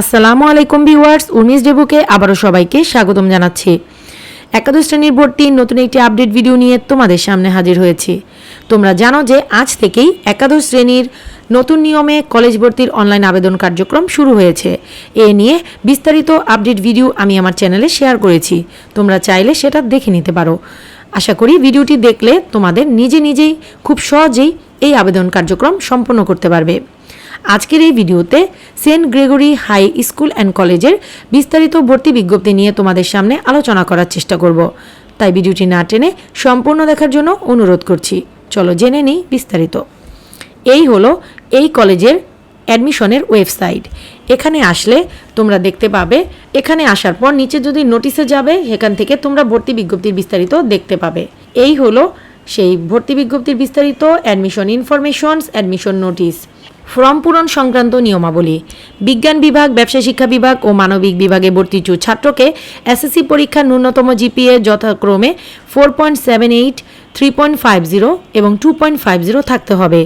আসসালামু আলাইকুম ভিউয়ার্স, উর্মিস ডেবুকে আবারও সবাইকে স্বাগতম জানাচ্ছি। একাদশ শ্রেণির ভর্তির নতুন একটি আপডেট ভিডিও নিয়ে তোমাদের সামনে হাজির হয়েছি। তোমরা জানো যে আজ থেকেই একাদশ শ্রেণির নতুন নিয়মে কলেজ ভর্তির অনলাইন আবেদন কার্যক্রম শুরু হয়েছে। এ নিয়ে বিস্তারিত আপডেট ভিডিও আমি আমার চ্যানেলে শেয়ার করেছি। তোমরা চাইলে সেটা দেখে নিতে পারো। আশা করি ভিডিওটি দেখলে তোমাদের নিজে নিজেই খুব সহজেই এই আবেদন কার্যক্রম সম্পন্ন করতে পারবে। আজকের এই ভিডিওতে Saint Gregory high school and কলেজের বিস্তারিত ভর্তি বিজ্ঞপ্তি নিয়ে তোমাদের সামনে আলোচনা করার চেষ্টা করব। তাই ভিডিওটি না টেনে সম্পূর্ণ দেখার জন্য অনুরোধ করছি। চলো জেনে নিই বিস্তারিত। এই হলো এই কলেজের অ্যাডমিশনের ওয়েবসাইট। এখানে আসলে তোমরা দেখতে পাবে, এখানে আসার পর নিচে যদি নোটিশে যাবে, সেখান থেকে তোমরা ভর্তি বিজ্ঞপ্তির বিস্তারিত দেখতে পাবে। এই হলো সেই ভর্তি বিজ্ঞপ্তির বিস্তারিত admission informations, admission notice. Form পূরণ সংক্রান্ত নিয়মাবলী। বিজ্ঞান বিভাগ, ব্যবসা শিক্ষা বিভাগ ও মানবিক বিভাগে ভর্তিচু ছাত্রকে এসএসসি পরীক্ষার ন্যূনতম জিপিএ যথাক্রমে four point seven eight three point five zero এবং টু পয়েন্ট ফাইভ জিরো থাকতে হবে।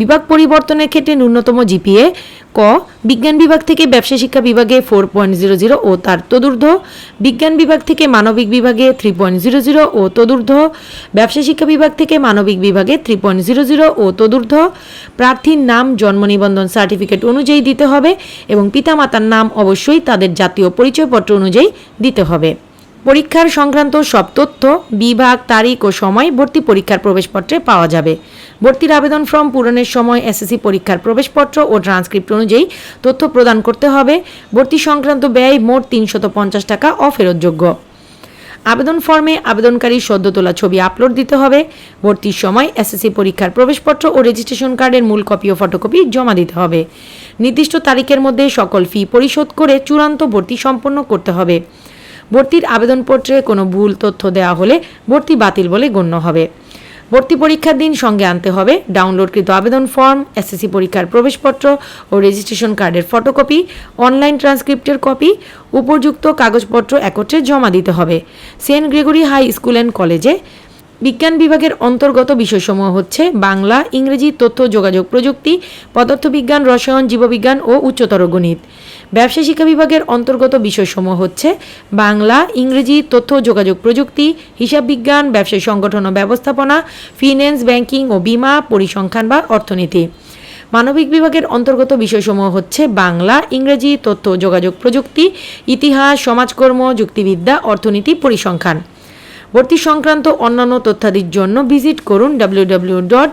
বিভাগ পরিবর্তনের ক্ষেত্রে ন্যূনতম জিপিএ ক, বিজ্ঞান বিভাগ থেকে ব্যবসা শিক্ষা বিভাগে ফোর পয়েন্ট জিরো জিরো ও তার তদূর্ধ্ব, বিজ্ঞান বিভাগ থেকে মানবিক বিভাগে থ্রি পয়েন্ট জিরো জিরো ও তদূর্ধ্ব, ব্যবসা শিক্ষা বিভাগ থেকে মানবিক বিভাগে থ্রি পয়েন্ট জিরো জিরো ও তদূর্ধ্ব। প্রার্থীর নাম, জন্ম নিবন্ধন সার্টিফিকেট অনুযায়ী দিতে হবে এবং পিতামাতার নাম অবশ্যই তাদের জাতীয় পরিচয়পত্র অনুযায়ী দিতে হবে। পরীক্ষার সংক্রান্ত সব তথ্য, বিভাগ, তারিখ ও সময় ভর্তি পরীক্ষার প্রবেশপত্রে পাওয়া যাবে। ভর্তির আবেদন ফর্ম পূরণের সময় এসএসসি পরীক্ষার প্রবেশপত্র ও ট্রান্সক্রিপ্ট অনুযায়ী তথ্য প্রদান করতে হবে। ভর্তি সংক্রান্ত ব্যয় মোট তিনশত পঞ্চাশ টাকা অফেরতযোগ্য। আবেদন ফর্মে আবেদনকারীর সদ্য তোলা ছবি আপলোড দিতে হবে। ভর্তির সময় এসএসসি পরীক্ষার প্রবেশপত্র ও রেজিস্ট্রেশন কার্ডের মূল কপি ও ফটোকপি জমা দিতে হবে। নির্দিষ্ট তারিখের মধ্যে সকল ফি পরিশোধ করে চূড়ান্ত ভর্তি সম্পন্ন করতে হবে। ভর্তির আবেদনপত্রে কোনো ভুল তথ্য দেওয়া হলে ভর্তি বাতিল বলে গণ্য হবে। ভর্তি পরীক্ষার দিন সঙ্গে আনতে হবে ডাউনলোডকৃত আবেদন ফর্ম, এসএসসি পরীক্ষার প্রবেশপত্র ও রেজিস্ট্রেশন কার্ডের ফটোকপি, অনলাইন ট্রান্সক্রিপ্টের কপি, উপযুক্ত কাগজপত্র একত্রে জমা দিতে হবে। Saint Gregory high school and কলেজে বিজ্ঞান বিভাগের অন্তর্গত বিষয়সমূহ হচ্ছে বাংলা, ইংরেজি, তথ্য, যোগাযোগ প্রযুক্তি, পদার্থবিজ্ঞান, রসায়ন, জীববিজ্ঞান ও উচ্চতর গণিত। ব্যবসা শিক্ষা বিভাগের অন্তর্গত বিষয়সমূহ হচ্ছে বাংলা, ইংরেজি, তথ্য, যোগাযোগ প্রযুক্তি, হিসাব বিজ্ঞান, ব্যবসায় সংগঠন ও ব্যবস্থাপনা ফিন্যান্স ব্যাংকিং ও বিমা, পরিসংখ্যান বা অর্থনীতি। মানবিক বিভাগের অন্তর্গত বিষয়সমূহ হচ্ছে বাংলা, ইংরেজি, তথ্য, যোগাযোগ প্রযুক্তি, ইতিহাস, সমাজকর্ম, যুক্তিবিদ্যা, অর্থনীতি, পরিসংখ্যান। ভর্তি সংক্রান্ত অন্যান্য তথ্যাদির জন্য ভিজিট করুন W dot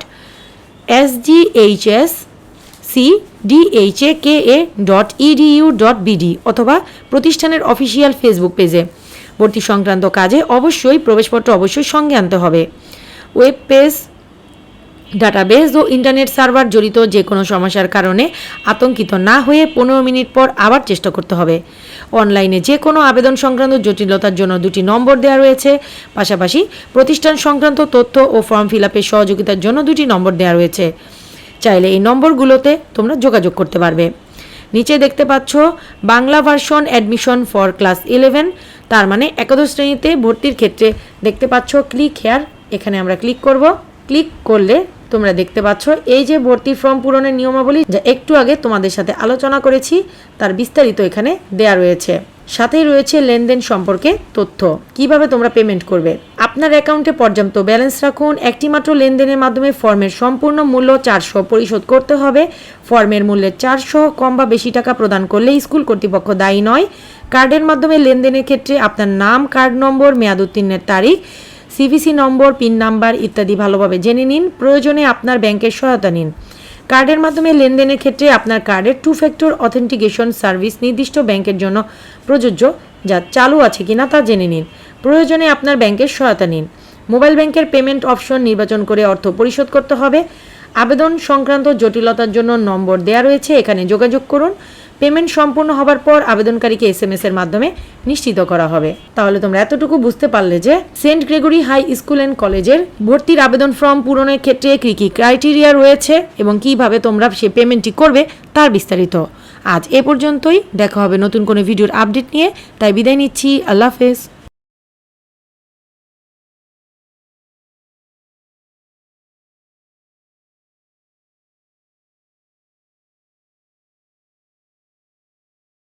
S G H S C DHA K A dot EDU dot BD অথবা প্রতিষ্ঠানের অফিসিয়াল ফেসবুক পেজে ভর্তি সংক্রান্ত কাজে অবশ্যই প্রবেশপত্র অবশ্যই সঙ্গে আনতে হবে। ওয়েব পেজ ডাটাবেস ও ইন্টারনেট সার্ভার জড়িত যে কোনো সমস্যার কারণে আতঙ্কিত না হয়ে পনেরো মিনিট পর আবার চেষ্টা করতে হবে। অনলাইনে যে কোনো আবেদন সংক্রান্ত জটিলতার জন্য দুটি নম্বর দেওয়া রয়েছে। পাশাপাশি প্রতিষ্ঠান সংক্রান্ত তথ্য ও ফর্ম ফিল আপের সহযোগিতার জন্য দুটি নম্বর দেওয়া রয়েছে। চাইলে এই নম্বরগুলোতে তোমরা যোগাযোগ করতে পারবে। নিচে দেখতে পাচ্ছ, Bangla version admission for class eleven. তার মানে একাদশ শ্রেণীতে ভর্তির ক্ষেত্রে দেখতে পাচ্ছ, ক্লিক হেয়ার, এখানে আমরা ক্লিক করব। ক্লিক করলে তোমরা দেখতে পাচ্ছ, এই যে ভর্তি ফর্ম পূরণের নিয়মাবলী, যা একটু আগে তোমাদের সাথে আলোচনা করেছি, তার বিস্তারিত এখানে দেয়া রয়েছে। সাথেই রয়েছে লেনদেন সম্পর্কে তথ্য। কীভাবে তোমরা পেমেন্ট করবে? আপনার অ্যাকাউন্টে পর্যাপ্ত ব্যালেন্স রাখুন। একটি মাত্র লেনদেনের মাধ্যমে ফর্মের সম্পূর্ণ মূল্য চারশো পরিশোধ করতে হবে। ফর্মের মূল্যের চারশো, কম বা বেশি টাকা প্রদান করলে স্কুল কর্তৃপক্ষ দায়ী নয়। কার্ডের মাধ্যমে লেনদেনের ক্ষেত্রে আপনার নাম, কার্ড নম্বর, মেয়াদ উত্তীর্ণের তারিখ সিভিসি নম্বর পিন নাম্বার ইত্যাদি ভালোভাবে জেনে নিন। প্রয়োজনে আপনার ব্যাংকের সহায়তা নিন। কার্ডের মাধ্যমে লেনদেনের ক্ষেত্রে আপনার কার্ডের টু ফ্যাক্টর অথেন্টিকেশন সার্ভিস নির্দিষ্ট ব্যাংকের জন্য প্রযোজ্য, যা চালু আছে কিনা তা জেনে নিন। প্রয়োজনে আপনার ব্যাংকের সহায়তা নিন। মোবাইল ব্যাংকের পেমেন্ট অপশন নির্বাচন করে অর্থ পরিশোধ করতে হবে। আবেদন সংক্রান্ত জটিলতার জন্য নম্বর দেয়া রয়েছে, এখানে যোগাযোগ করুন। পেমেন্ট সম্পূর্ণ হবার পর আবেদনকারীকে এস এম এস এর মাধ্যমে নিশ্চিত করা হবে। তাহলে তোমরা এতটুকু বুঝতে পারলে যে Saint Gregory high school and কলেজের ভর্তির আবেদন ফর্ম পূরণের ক্ষেত্রে কী কী ক্রাইটেরিয়া রয়েছে এবং কীভাবে তোমরা সে পেমেন্টটি করবে তার বিস্তারিত। আজ এ পর্যন্তই। দেখা হবে নতুন কোনো ভিডিওর আপডেট নিয়ে। তাই বিদায় নিচ্ছি। আল্লাহ হাফেজ।